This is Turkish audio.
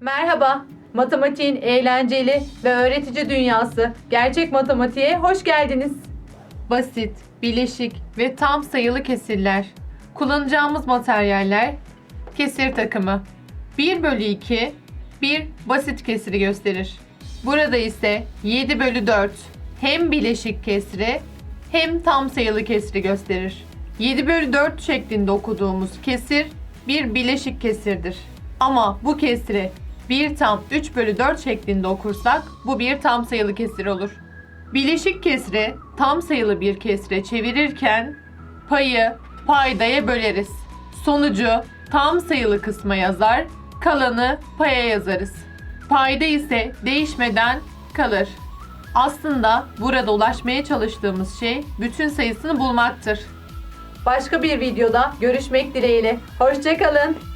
Merhaba. Matematiğin eğlenceli ve öğretici dünyası. Gerçek matematiğe hoş geldiniz. Basit, bileşik ve tam sayılı kesirler. Kullanacağımız materyaller kesir takımı. 1 bölü 2 bir basit kesiri gösterir. Burada ise 7 bölü 4 hem bileşik kesri hem tam sayılı kesri gösterir. 7 bölü 4 şeklinde okuduğumuz kesir bir bileşik kesirdir. Ama bu kesri 1 tam 3 bölü 4 şeklinde okursak bu bir tam sayılı kesir olur. Bileşik kesri tam sayılı bir kesre çevirirken payı paydaya böleriz. Sonucu tam sayılı kısma yazar, kalanı paya yazarız. Payda ise değişmeden kalır. Aslında burada ulaşmaya çalıştığımız şey bütün sayısını bulmaktır. Başka bir videoda görüşmek dileğiyle. Hoşçakalın.